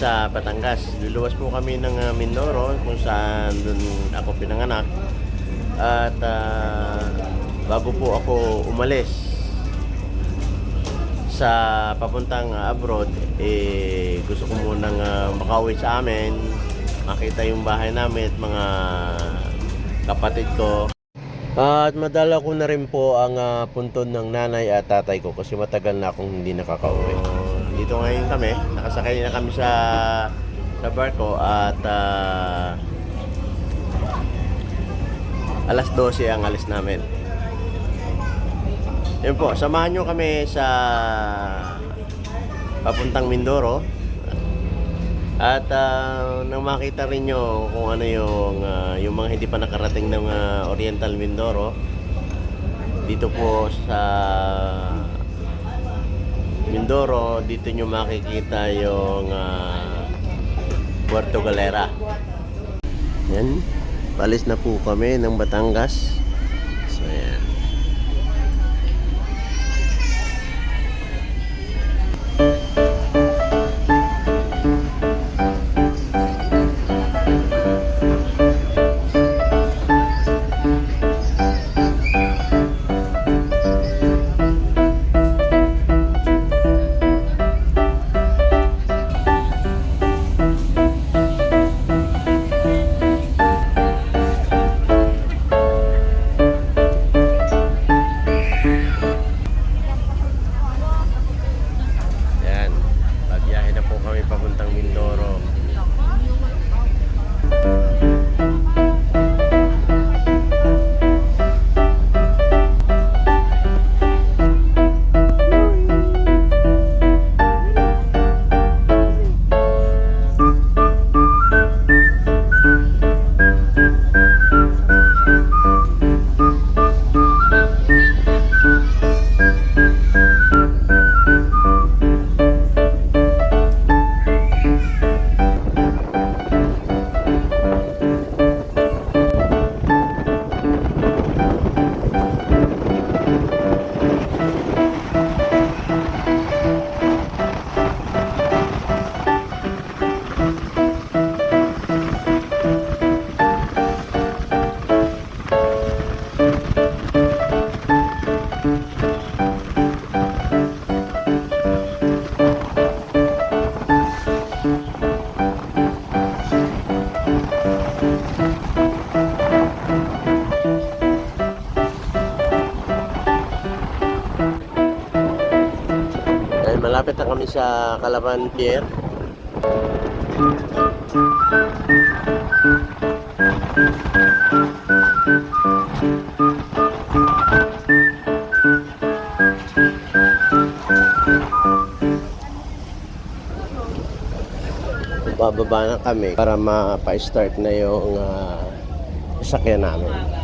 sa Batangas. Luluwas po kami ng uh, Mindoro kung saan dun ako pinanganak. At ah, bago po ako umalis sa papuntang ah, abroad, eh, gusto ko munang ah, makauwi sa amin, makita yung bahay namin at mga kapatid ko. At madala ko na rin po ang ah, puntod ng nanay at tatay ko kasi matagal na akong hindi nakakauwi. Dito ngayon kami, nakasakay na kami sa sa barko at ah, alas 12 ang alis namin. Yun po, samahan nyo kami sa papuntang Mindoro. At ah, nang makita rin nyo kung ano yung, ah, yung mga hindi pa nakarating ng ah, Oriental Mindoro. Dito po sa Mindoro, dito nyo makikita yung ah, Puerto Galera. Yan, palis na po kami ng Batangas. So. Yan. Sa Calaban Pier. Bababa na kami para mapa-start na yung uh, sasakyan namin.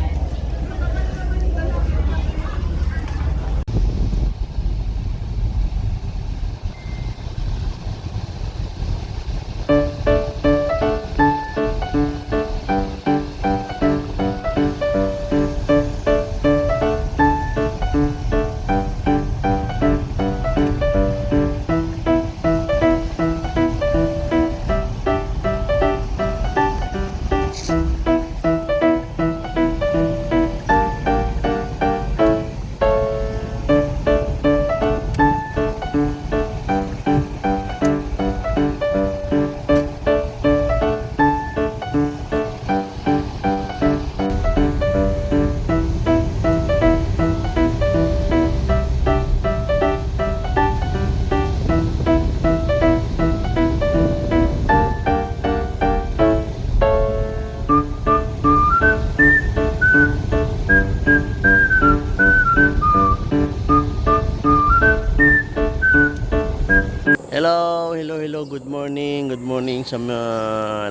Sa mga,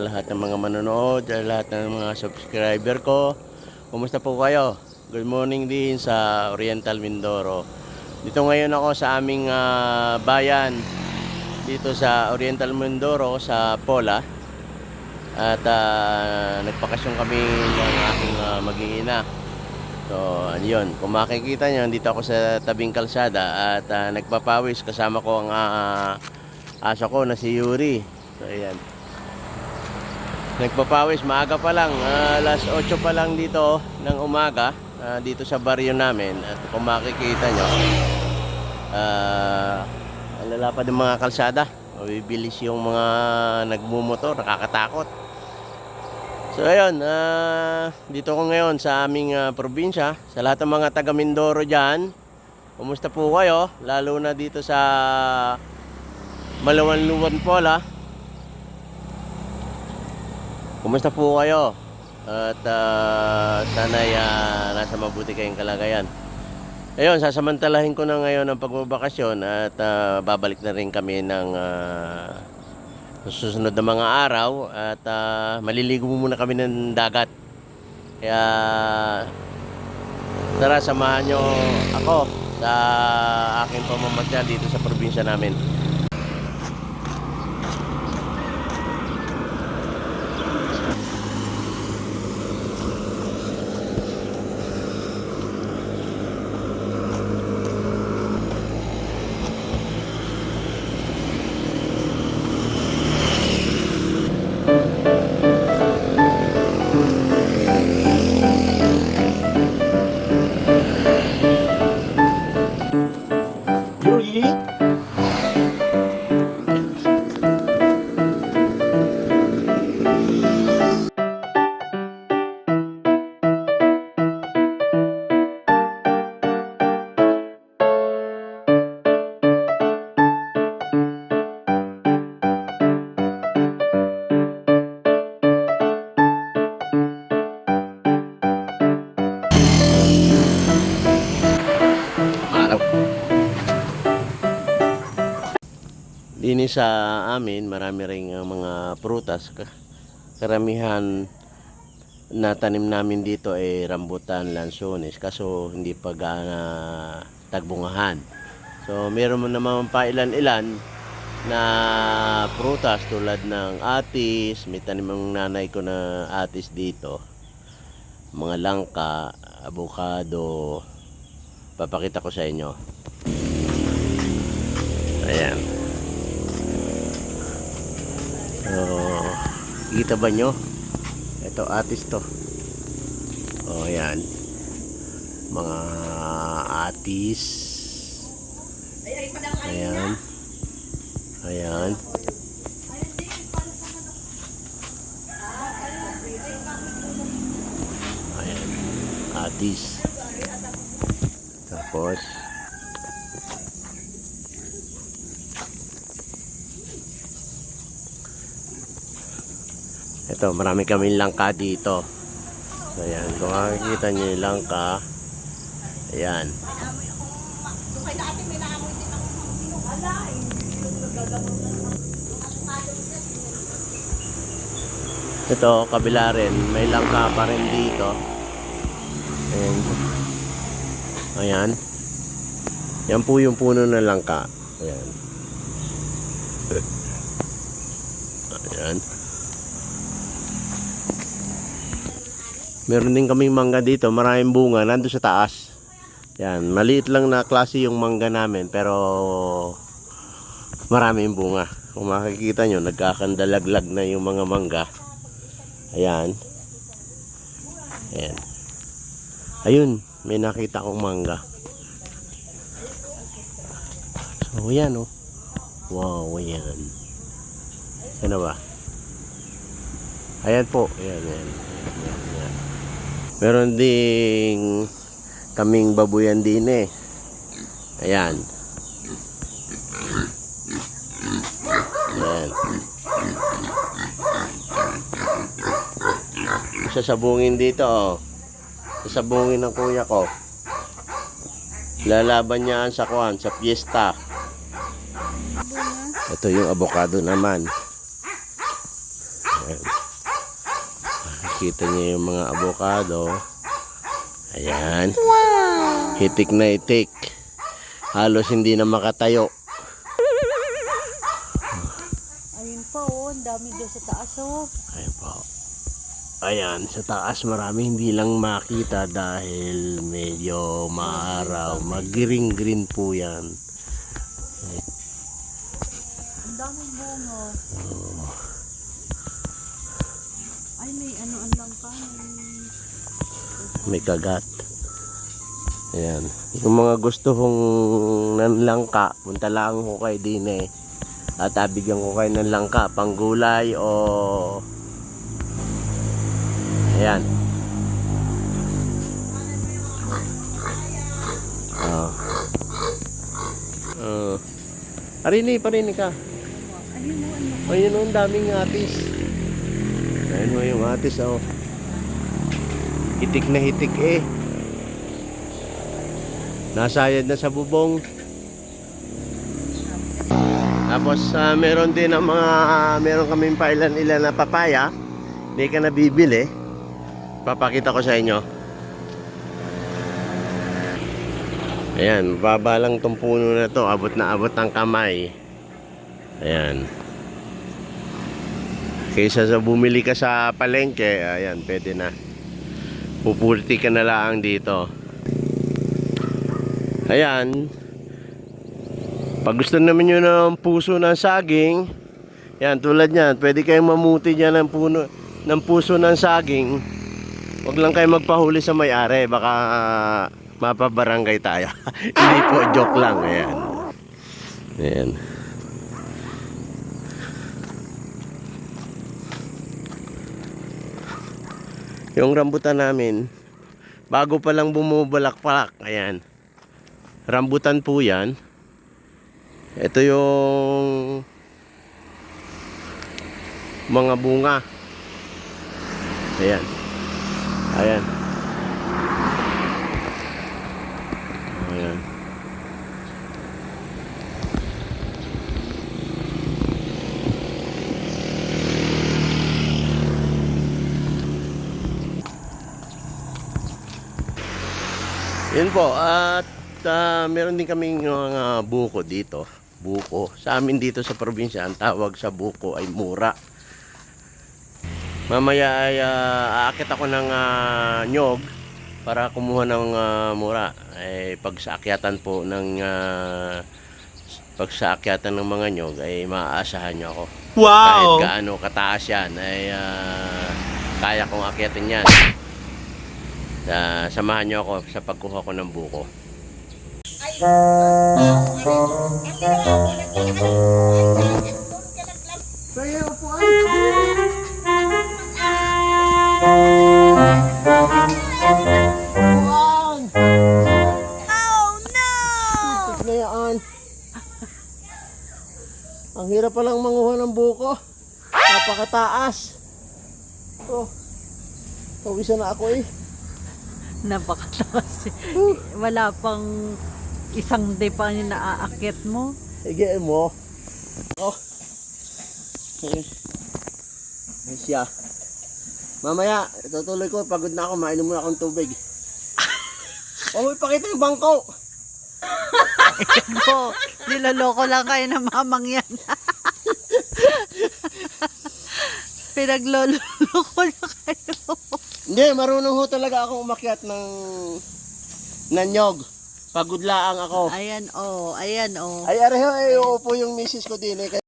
lahat ng mga manonood, sa lahat ng mga subscriber ko. Kumusta po kayo? Good morning din sa Oriental Mindoro. Dito ngayon ako sa aming ah, bayan dito sa Oriental Mindoro sa Pola. At ah, nagpakasyon kami ng aking uh, mag-iina. So, ayun. Kung makikita nyo, dito ako sa tabing kalsada at ah, nagpapawis. Kasama ko ang ah, aso ko na si Yuri. So, ayan. Nagpapawis, maaga pa lang. ah, alas 8 pa lang dito ng umaga. ah, dito sa baryo namin. At kung makikita nyo, ah, ang lalapad ng mga kalsada. Mabibilis yung mga nagmumotor, nakakatakot. So ayun, ah, dito ko ngayon sa aming ah, probinsya. Sa lahat ng mga taga Mindoro dyan, kumusta po kayo? Lalo na dito sa Malawan-Luwan Pola. Kumusta po kayo? At uh, sana'y ah, nasa mabuti kayong kalagayan. Ayun, sasamantalahin ko na ngayon ang pagbabakasyon at ah, babalik na rin kami ng ah, susunod na mga araw at ah, maliligo muna kami ng dagat. Kaya tara samahan nyo ako sa aking pamamasyal dito sa probinsya namin. Dini sa amin, marami ring uh, mga prutas. Ka- Karamihan na tanim namin dito ay rambutan, lansones, kaso hindi pa gaana tagbungahan. So, meron mo naman pa ilan-ilan na prutas tulad ng atis, may tanim ang nanay ko na atis dito. Mga langka, avocado, papakita ko sa inyo. Ayan. So, kita ba nyo? Ito, atis to. O, ayan. Mga atis. Ayan. Ayan. Ayan. Atis. Tapos, ito, marami kaming langka dito. So, ayan. Kung makikita nyo yung langka, ayan. Ito, kabila rin. May langka pa rin dito. Ayan. Ayan. Yan po yung puno ng langka. Ayan. Ayan. Meron din kaming mangga dito. Maraming bunga. Nandun sa taas. Yan. Maliit lang na klase yung mangga namin. Pero maraming bunga. Kung makikita nyo, nagkakandalaglag na yung mga mangga. Ayan. Ayan. Ayun. May nakita akong mangga. So, yan oh. Wow, ayan. Ano ba? Ayan po. Ayan, ayan. ayan, ayan. Meron ding kaming babuyan din eh. Ayan. Ayan. Sasabungin dito oh. Sasabungin ng kuya ko. Lalaban niya sa kuan sa fiesta. Ito yung avocado naman. Nakikita niyo yung mga avocado. Ayan. Hitik na itik. Halos hindi na makatayo. Ayun pa oh, ang dami doon sa taas oh. Ayan po. Ayan, sa taas marami hindi lang makita dahil medyo maaraw. Mag-green-green po yan. Ang daming bunga. Ay, may ano ang langka. May kagat. Ayan. Yung mga gusto kong nanlangka, punta lang ko kay Dine. At abigyan ko kayo ng langka, panggulay o... Ayan. Oh. Oh. Arini, parini ka. Ayun oh, ang daming atis. Ayun mo yung atis oh. Hitik na hitik eh. Nasayad na sa bubong. Tapos ah, meron din ang mga meron kaming pailan-ilan na papaya. Hindi ka nabibili. Papakita ko sa inyo. Ayan, baba tong puno na to. Abot na abot ng kamay. Ayan. Kaysa sa bumili ka sa palengke, ayan, pwede na. Pupulti ka na lang dito. Ayan. Pag gusto naman nyo ng puso ng saging, yan, tulad yan, pwede kayong mamuti dyan ng, puno, ng puso ng saging. Huwag lang kayo magpahuli sa may-ari, baka mapabarangay tayo. Hindi po, joke lang. Ayan. Ayan. Yung rambutan namin, bago pa lang bumubalak-palak, ayan. Rambutan po yan. Ito yung mga bunga. Ayan. Ayan. Yun po, at ah, meron din kaming mga buko dito. Buko. Sa amin dito sa probinsya, ang tawag sa buko ay mura. Mamaya ay ah, aakit ako ng ah, nyog para kumuha ng ah, mura. Ay pag sa akyatan po ng ah, pag sa akyatan ng mga nyog ay maaasahan nyo ako. Kahit gaano kataas yan ay ah, kaya kong akyatin yan. Ah, samahan nyo ako sa pagkuha ko ng buko. Tignan Ang hirap palang manguha ng buko. Napakataas. Oh. Pawisan na ako eh. Napakataas. Wala pang isang day pa yung naaakit mo. Hige mo. Oh. Ayun siya. Mamaya, tutuloy ko. Pagod na ako. Mainom muna akong tubig. Oh, ipakita yung bangko. Po, niloloko lang kayo ng mamang yan. Pinagloloko na kayo. Hindi, marunong ho talaga akong umakyat ng ng nyog. Pagod laang ako. Ayan oh, ayan oh. Ay, areho, ay, uupo yung misis ko din eh.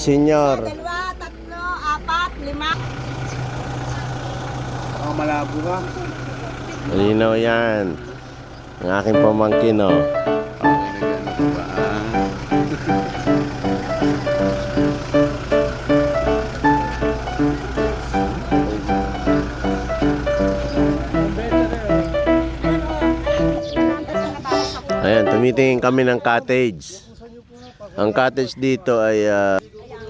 Ang senyor. Dalawa, tatlo, apat, lima. Baka malabo ka. Malinaw yan. Ang aking pamangkin, oh. Ayan, tumitingin kami ng cottage. Ang cottage dito ay ah,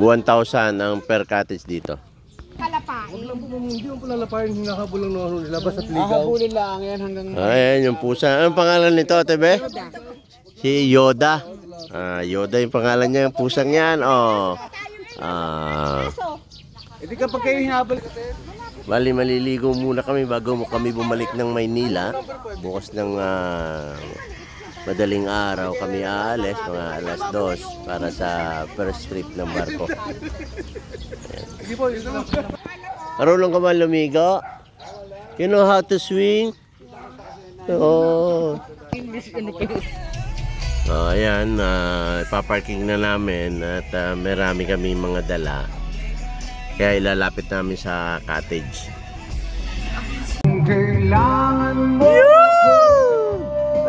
1,000 ang per cottage dito. Kalapain. Hindi mo pala lapayin, hinakabol lang nung labas at ligaw. Hahabulin lang yan hanggang... Ayan, yung pusa. Anong pangalan nito, Tebe? Si Yoda. Ah, Yoda yung pangalan niya, yung pusang yan. Oh. Ah, Hindi kapag kayo hinabol bali maliligo muna kami bago mo kami bumalik ng Maynila. Bukas ng ah, madaling araw kami aalis, mga alas 2 para sa first trip ng barko. Marunong ka ba lumigo? You know how to swing? Oo. Oh, ayan, uh, ipaparking na namin at ah, marami kami mga dala. Kaya ilalapit namin sa cottage. Kailangan mo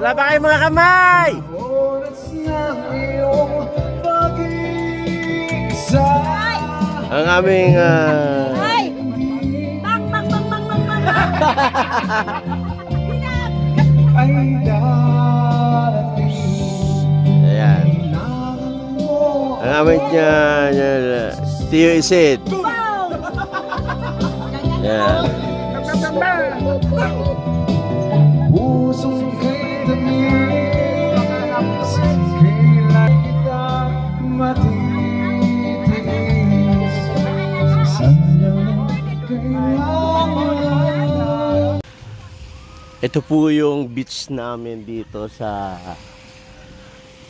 Wala ba kayong mga kamay? Ang aming ah, Ay! Bang, bang, bang, bang, bang, bang. Ayan. Ang aming uh, Steve Isid. Ayan. Ito po yung beach namin dito sa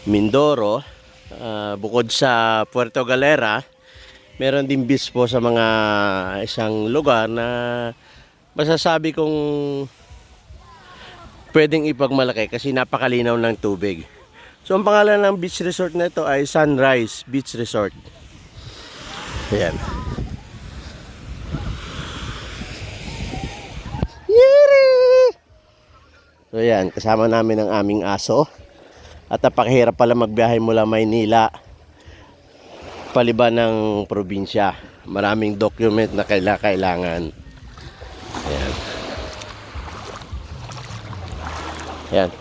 Mindoro. Ah, bukod sa Puerto Galera, meron din beach po sa mga isang lugar na masasabi kong pwedeng ipagmalaki kasi napakalinaw ng tubig. So ang pangalan ng beach resort na ito ay Sunrise Beach Resort. Ayan. So yan, kasama namin ang aming aso. At napakahirap pala magbiyahe mula Maynila paliban ng probinsya. Maraming document na kaila kailangan. Ayan. Ayan.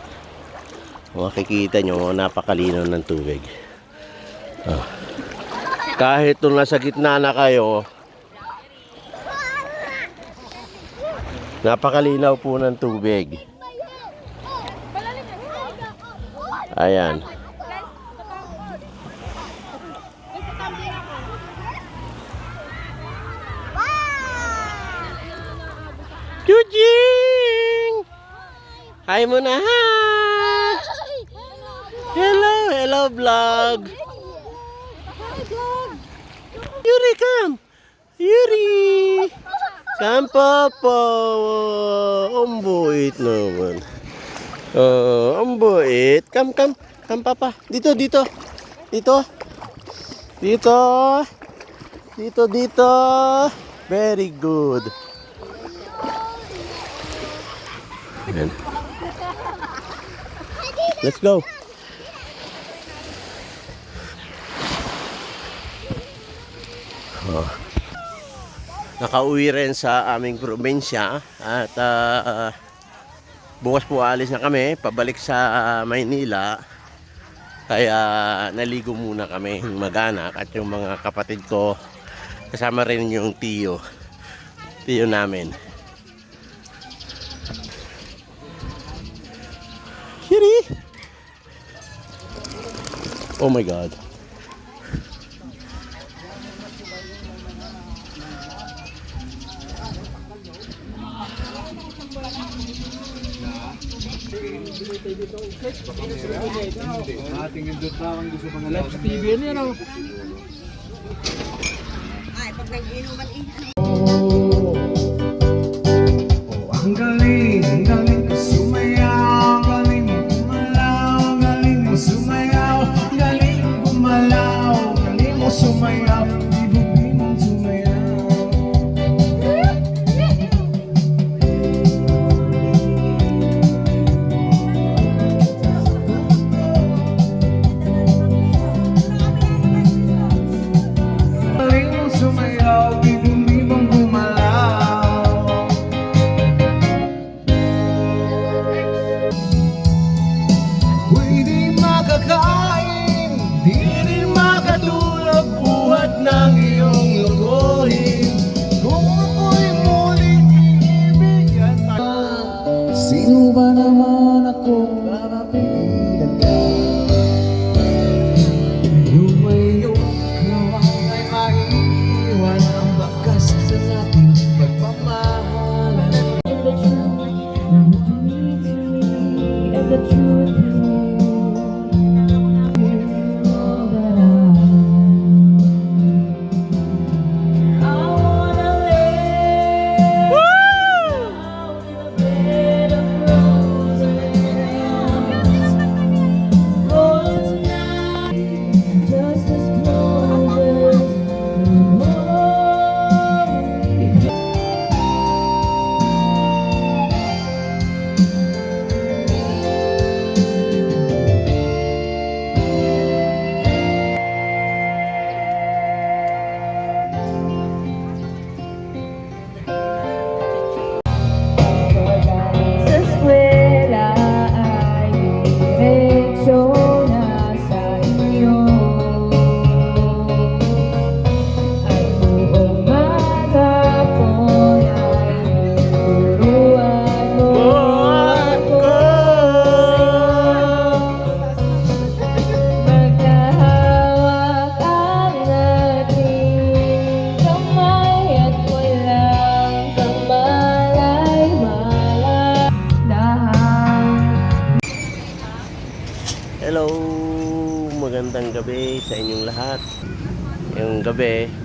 Makikita nyo, napakalinaw ng tubig. Ah. Kahit nung nasa gitna na kayo, napakalinaw po ng tubig. Ayan. Jujing! Hi muna, hi! Hello, hello vlog! Yuri, come! Yuri! Come, Papa! Ang buit naman. Oh, ang buit. Come, come. Come, Papa. Dito, dito. Dito. Dito. Dito, dito. Very good. Ayan. Let's go. Oh. Nakauwi rin sa aming probinsya at ah, bukas po alis na kami pabalik sa ah, Maynila. Kaya naligo muna kami mag-anak at yung mga kapatid ko kasama rin yung tiyo. Tiyo namin. Shiri! Oh my God. Ating indot na ang gusto pang sa TV ano yan oh. Ay, pag nag-inuman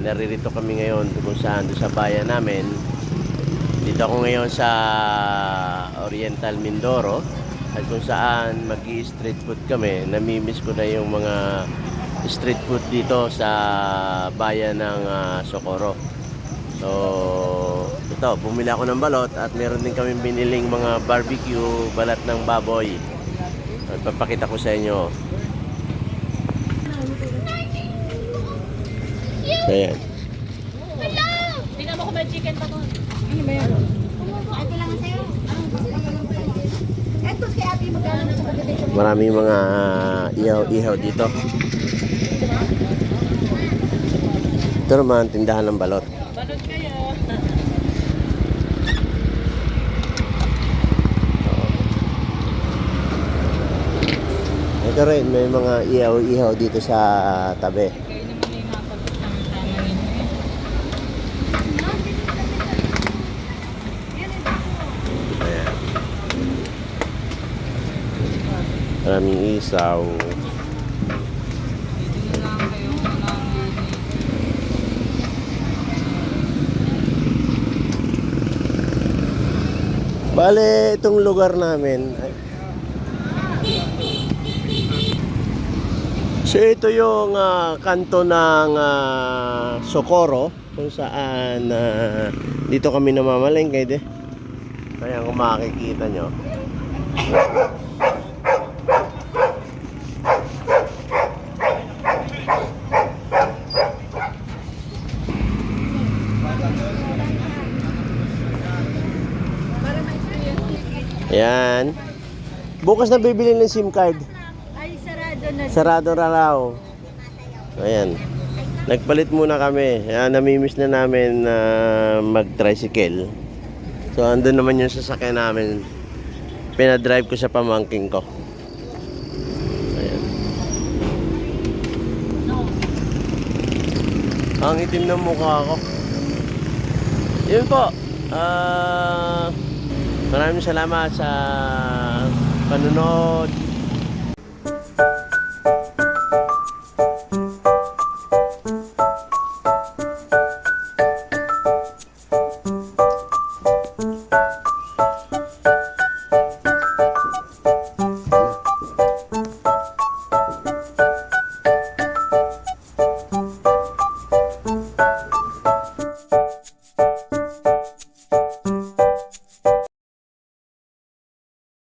naririto kami ngayon kung saan, doon sa bayan namin. Dito ako ngayon sa Oriental Mindoro at kung saan mag street food kami. Namimiss ko na yung mga street food dito sa bayan ng ah, Socorro. So, ito, bumili ako ng balot at meron din kami biniling mga barbecue, balat ng baboy. At papakita ko sa inyo. Ayan. Ito lang sa'yo. Anong gusto mo? Ito kay Abi magkano sa pagdating Maraming mga ihaw-ihaw dito. Ito naman, tindahan ng balot. Balot kayo. Ito rin, may mga ihaw-ihaw dito sa tabi. Maraming isaw. Bale, itong lugar namin. So ito yung ah, kanto ng ah, Socorro kung saan ah, dito kami namamalengke de. Kaya kung makikita nyo. Yan. Bukas na bibili ng SIM card. Ay, sarado na. Sarado na raw. Ayan. Nagpalit muna kami. Ayan, namimiss na namin na mag-tricycle. So, andun naman yung sasakyan namin. Pinadrive ko sa pamangking ko. Ayan. Ang itim ng mukha ko. Yun po. Ah... maraming salamat sa panonood.